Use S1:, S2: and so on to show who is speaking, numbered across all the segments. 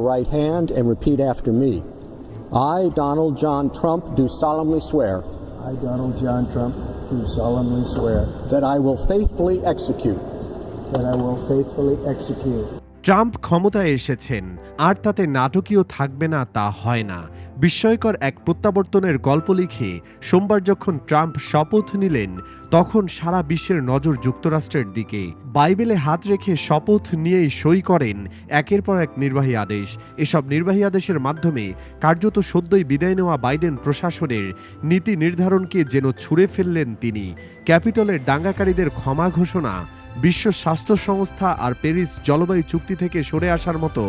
S1: right hand and repeat after me. I, Donald John Trump, do solemnly swear
S2: I, Donald John Trump, do solemnly swear
S1: that I will faithfully execute
S2: that I will faithfully execute
S3: Trump ক্ষমতায় এসেছেন, আর তাতে নাটকীয় থাকবে না তা হয় না। বিস্ময়কর এক প্রত্যাবর্তনের গল্প লিখে সোমবার যখন ট্রাম্প শপথ নিলেন, তখন সারা বিশ্বের নজর যুক্তরাষ্ট্রের দিকে। বাইবেলে হাত রেখে শপথ নিয়েই সই করেন একের পর এক নির্বাহী আদেশ। এসব নির্বাহী আদেশের মাধ্যমে কার্যত সদ্যই বিদায় নেওয়া বাইডেন প্রশাসনের নীতি নির্ধারণকে যেন ছুঁড়ে ফেললেন তিনি। ক্যাপিটলের দাঙ্গাকারীদের ক্ষমা ঘোষণা বিশ্ব স্বাস্থ্য সংস্থা আর প্যারিস জলবায়ু চুক্তি থেকে সরে আসার মতো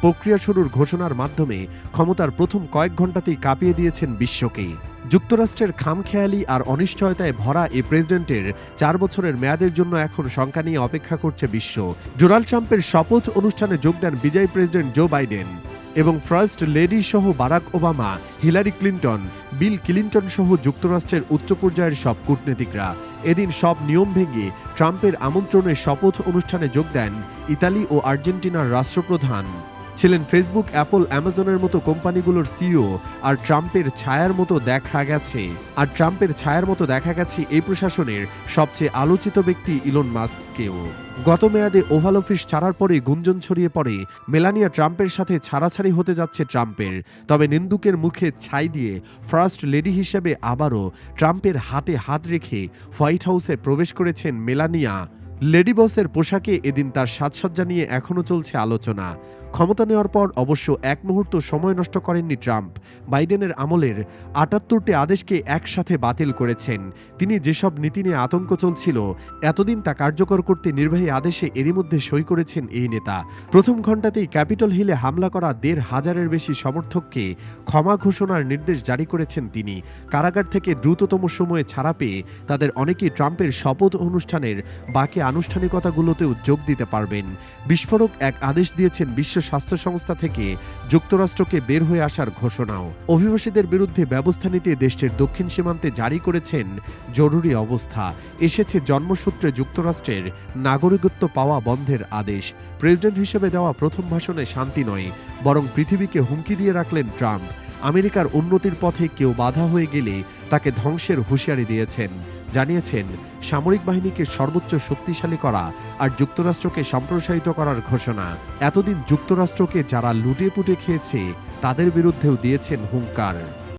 S3: প্রক্রিয়া শুরুর ঘোষণার মাধ্যমে ক্ষমতার প্রথম কয়েক ঘন্টাতেই কাঁপিয়ে দিয়েছেন বিশ্বকে। যুক্তরাষ্ট্রের খামখেয়ালি আর অনিশ্চয়তায় ভরা এই প্রেসিডেন্টের চার বছরের মেয়াদের জন্য এখন শঙ্কা নিয়ে অপেক্ষা করছে বিশ্ব। ডোনাল্ড ট্রাম্পের শপথ অনুষ্ঠানে যোগ দেন বিজয়ী প্রেসিডেন্ট জো বাইডেন। এবং ফার্স্ট লেডি সহ Barack Obama, Hillary Clinton, Bill Clinton সহ যুক্তরাষ্ট্রের উচ্চ পর্যায়ের সব কূটনীতিকরা। এদিন সব নিয়ম ভেঙে ট্রাম্পের আমন্ত্রণে শপথ অনুষ্ঠানে যোগ দেন ইতালি ও আর্জেন্টিনার রাষ্ট্রপ্রধান। ছিলেন ফেসবুক অ্যাপল অ্যামাজনের মতো কোম্পানিগুলোর সিইও আর ট্রাম্পের ছায়ার মতো দেখা গেছে। আর ট্রাম্পের ছায়ার মতো দেখা গেছে এই প্রশাসনের সবচেয়ে আলোচিত ব্যক্তি ইলন মাস্ককেও গত মেয়াদে ওভাল অফিস ছাড়ার পরে গুঞ্জন ছড়িয়ে পড়ে, মেলানিয়া ট্রাম্পের সাথে ছাড়াছাড়ি হতে যাচ্ছে ট্রাম্পের। তবে নিন্দুকের মুখে ছাই দিয়ে ফার্স্ট লেডি হিসেবে আবারও ট্রাম্পের হাতে হাত রেখে হোয়াইট হাউসে প্রবেশ করেছেন মেলানিয়া। লেডি বসের পোশাকে এদিন তার সাজসজ্জা নিয়ে এখনও চলছে আলোচনা। ক্ষমতা নেওয়ার পর অবশ্য এক মুহূর্ত সময় নষ্ট করেননি ট্রাম্প। বাইডেনের আমলের আটাত্তরটি আদেশকে একসাথে বাতিল করেছেন। তিনি যেসব নীতি নিয়ে আতঙ্ক চলছিল, এতদিন তা কার্যকর করতে নির্বাহী আদেশে এরই মধ্যে সই করেছেন এই নেতা। প্রথম ঘণ্টাতেই ক্যাপিটল হিলে হামলা করা দেড় হাজারের বেশি সমর্থককে ক্ষমা ঘোষণার নির্দেশ জারি করেছেন তিনি। কারাগার থেকে দ্রুততম সময়ে ছাড়া পেয়ে তাদের অনেকেই ট্রাম্পের শপথ অনুষ্ঠানের বাকি আনুষ্ঠানিকতাগুলোতেও যোগ দিতে পারবেন। বিস্ফোরক এক আদেশ দিয়েছেন বিশ্ব স্বাস্থ্য সংস্থা থেকে যুক্তরাষ্ট্রকে বের হয়ে আসার ঘোষণাও। অভিবাসীদের বিরুদ্ধে ব্যবস্থা নিতে দেশটির দক্ষিণ সীমান্তে জারি করেছেন জরুরি অবস্থা। এসেছে জন্মসূত্রে যুক্তরাষ্ট্রের নাগরিকত্ব পাওয়া বন্ধের আদেশ। প্রেসিডেন্ট হিসেবে দেওয়া প্রথম ভাষণে শান্তি নয়, বরং পৃথিবীকে হুমকি দিয়ে রাখলেন ট্রাম্প। আমেরিকার উন্নতির পথে কেউ বাধা হয়ে গেলে তাকে ধ্বংসের হুঁশিয়ারি দিয়েছেন। জানিয়েছেন, সামরিক বাহিনীকে সর্বোচ্চ শক্তিশালী করা আর যুক্তরাষ্ট্রকে সম্প্রসারিত করার ঘোষণা। এতদিন যুক্তরাষ্ট্রকে যারা লুটে পুটে খেয়েছে, তাদের বিরুদ্ধেও দিয়েছেন হুঙ্কার।